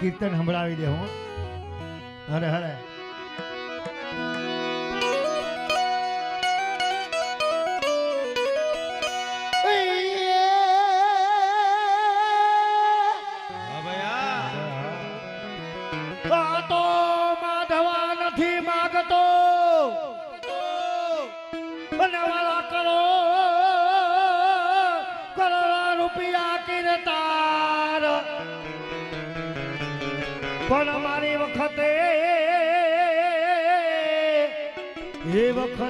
કીર્તન સંભળાવી દે હું. હરે હરે.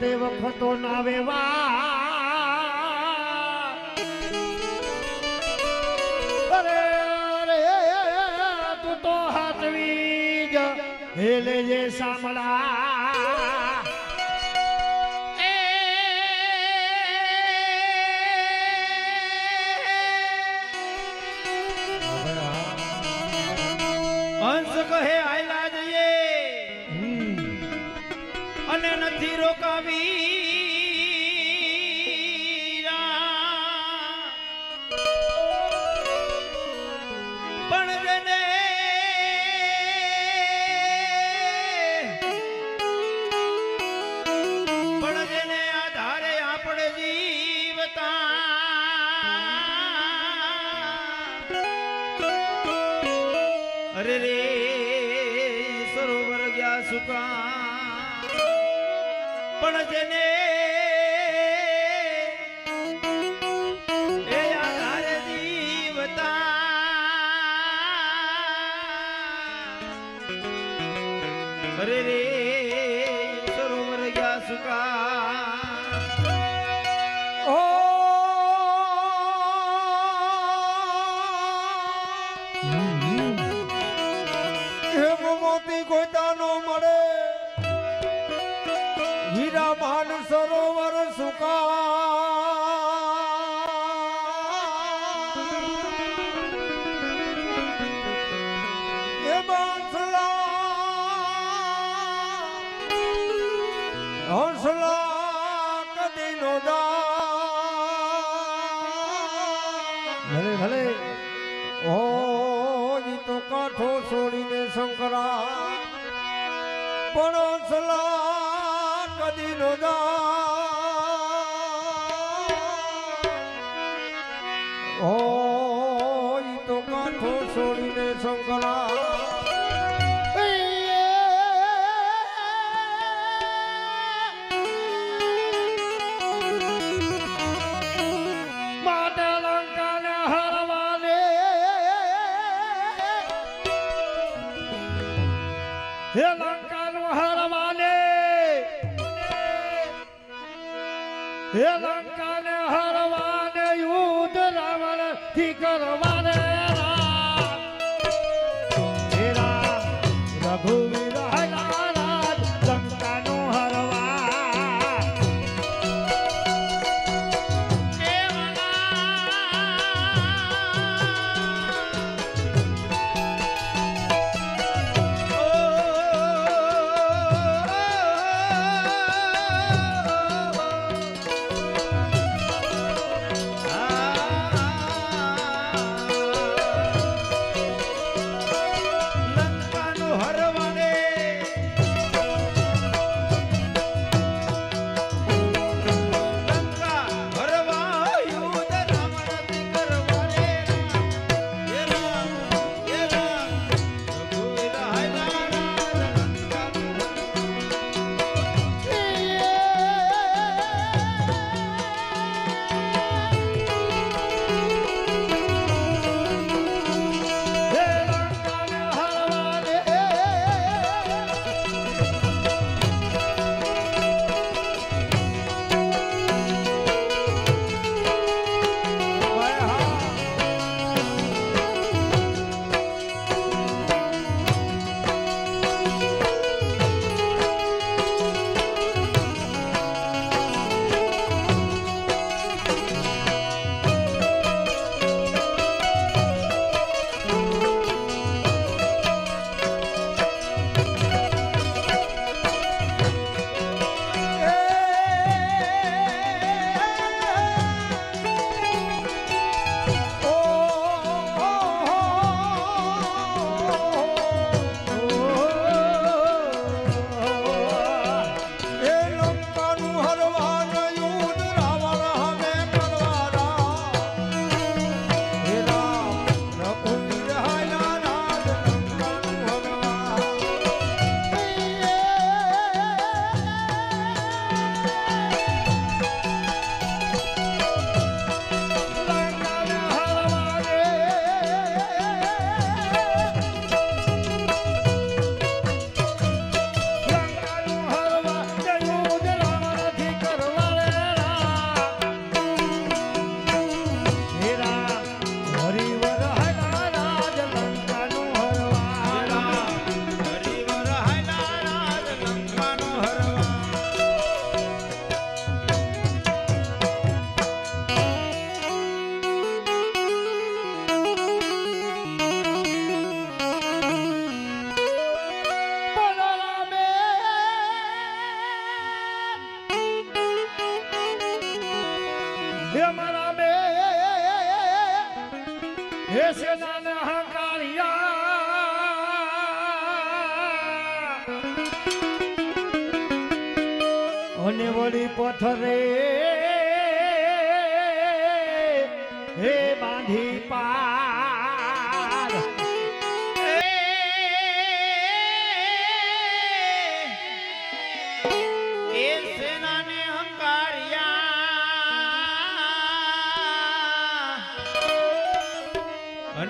તે વખતો ના વેવા. અરે અરે તું તો હાથવી જ હેલે જે સાંભળા. હાથો છોડીને શંકરા પણ સલા કદી નો જા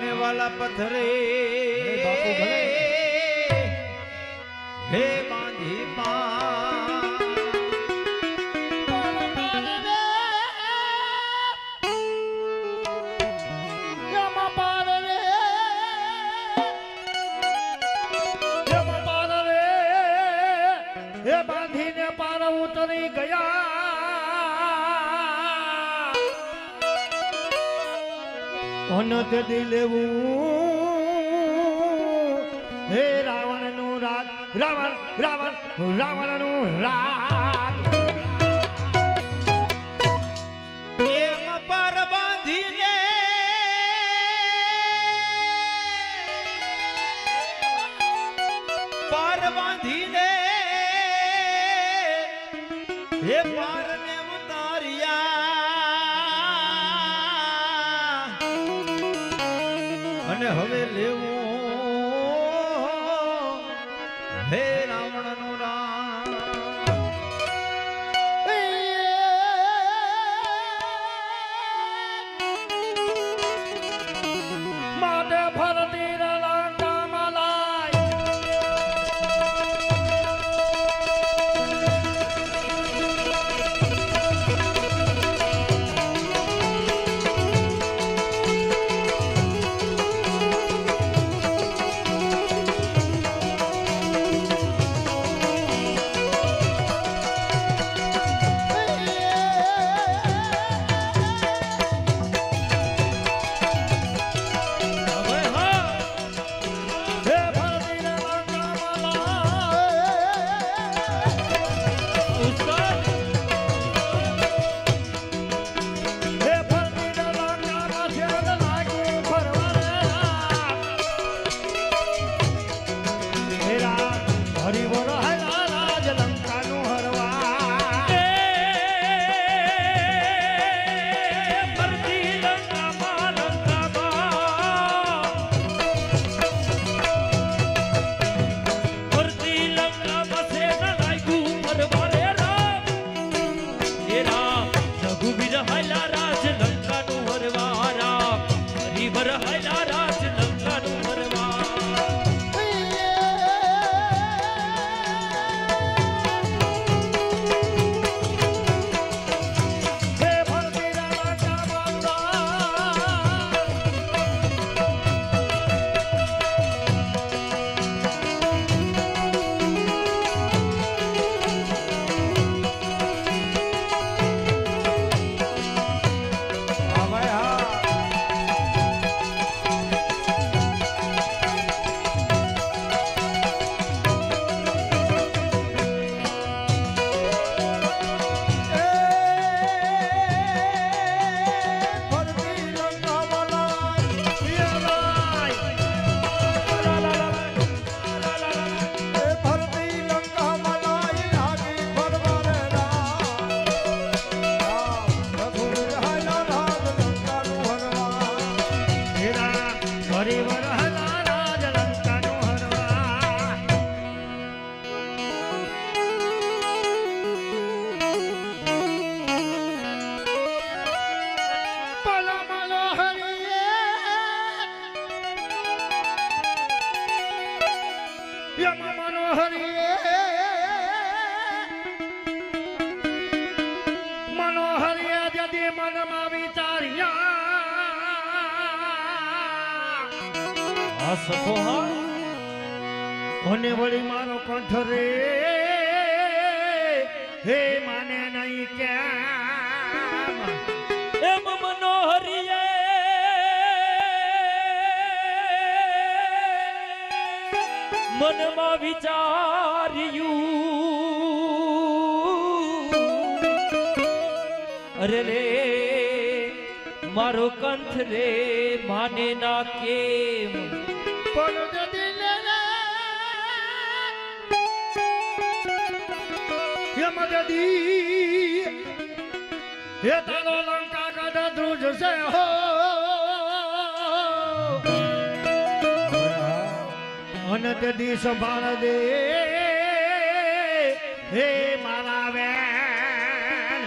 જાને વાલા પથરે હે હાથ લેવું હે. રાવણનું રાગ રાવણ રાવણ રાવણનું રાગ પ્રેમ પર બાંધીને પર બાંધીને હે हला રે હે માને નહીં કેમ એમ મનોહરીએ મનમાં વિચાર્યું. અરે રે મારો કંઠ રે માને ના કેમ? પણ ડડી હે તારો લંકા કાઢા છે હો. અન સંભાળ દે. હે મારા વેન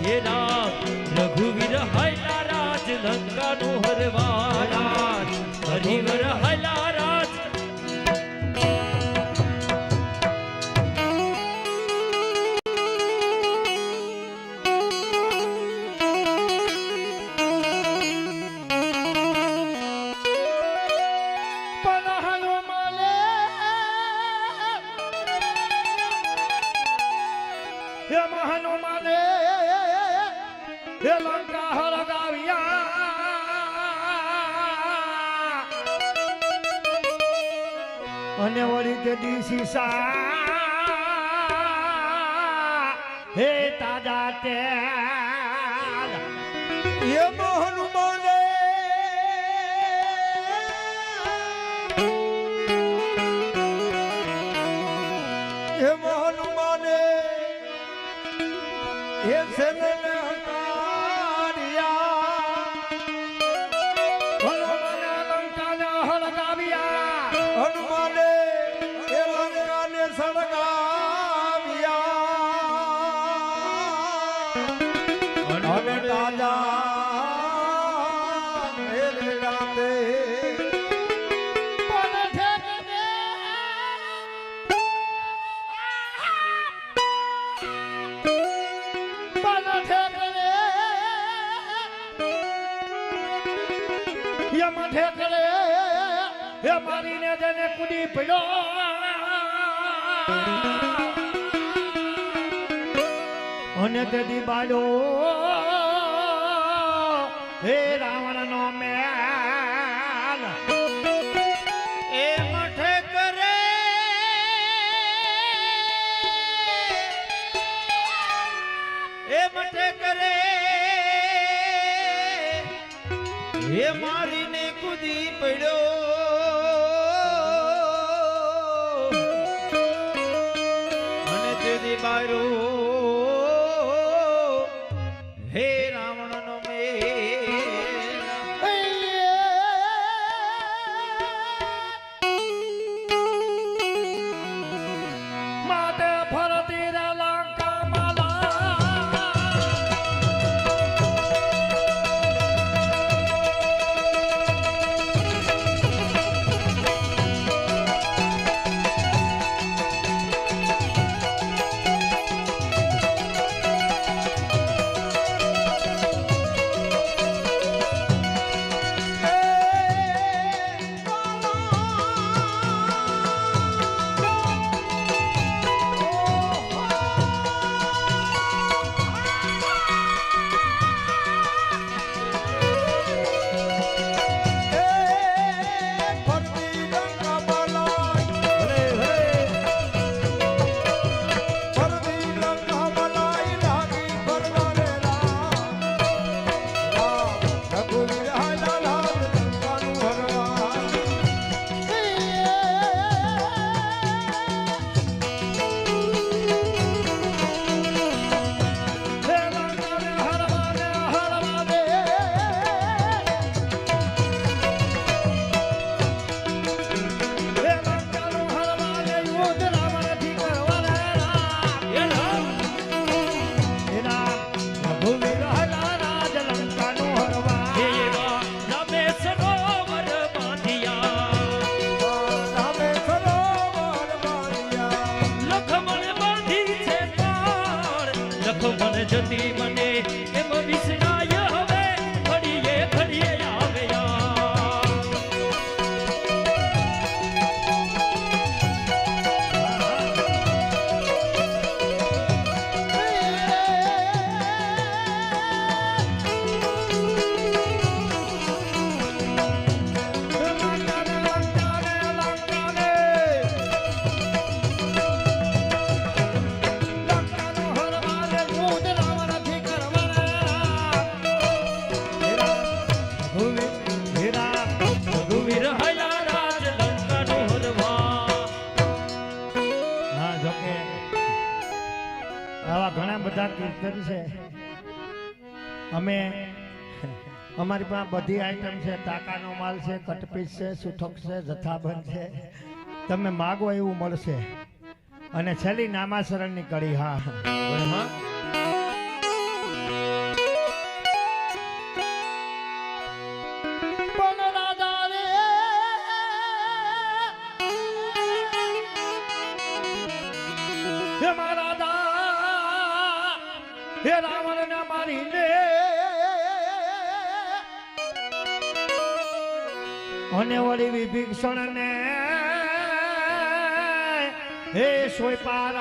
ये ना મને તે હે રાવણ નો મેલ. એ મઠે કરે. એ મઠે કરે. હે મારીને કુદી પડ્યો. અમારી પાસે બધી આઈટમ છે તાકાનો માલ છે, કટપીસ છે, સુથક છે, જથ્થાબંધ છે. તમે માગો એવું મળશે. અને છેલ્લી નામાસરણની કડી, હા હા. ભૂષણ ને હે સોય પાર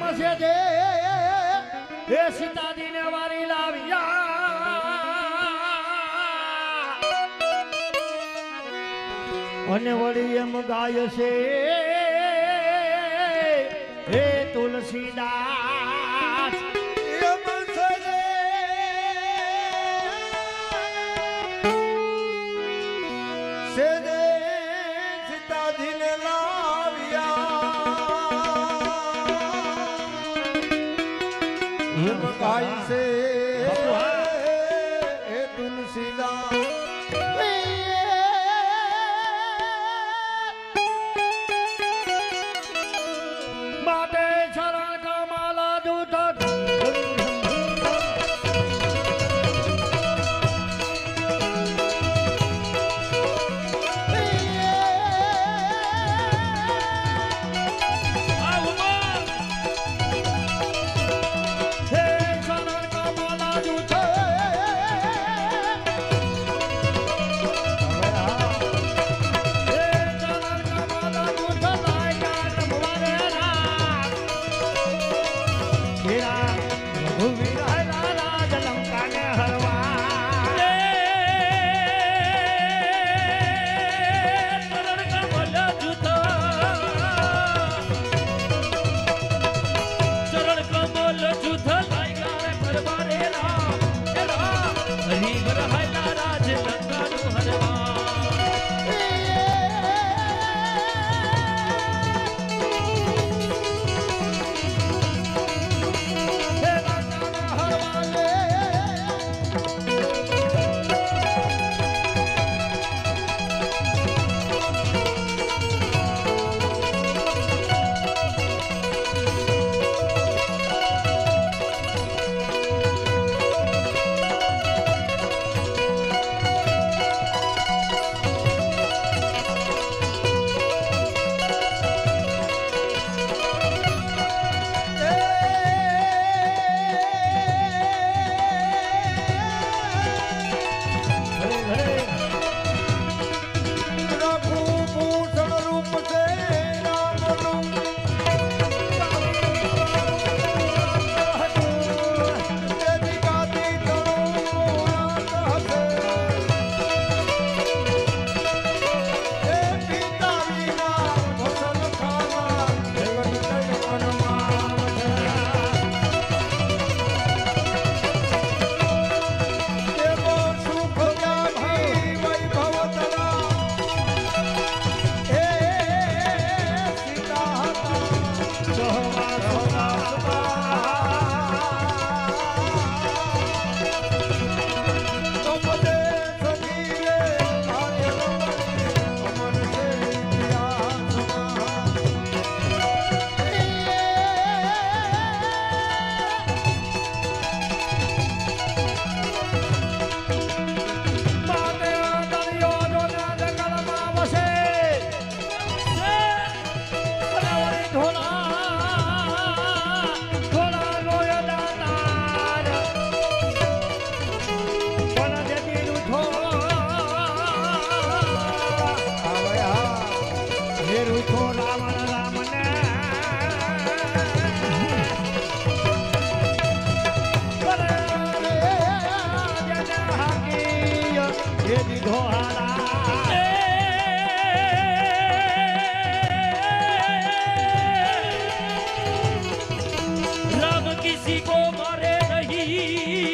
મસે છે જે એ સીતાજીને વારી લાવ્યા. અને વળી એમ ગાય છે હે તુલસીદાસ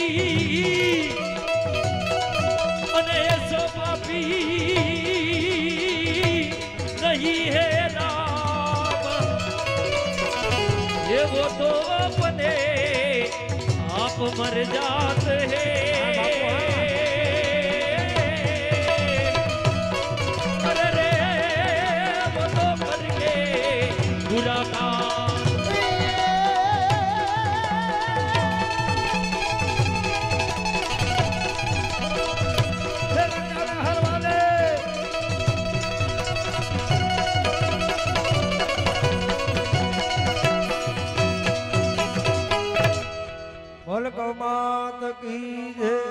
પી અને સભા પી નહીં હે રામ. એવો તો બને આપ મર જાત હે. માત કી જય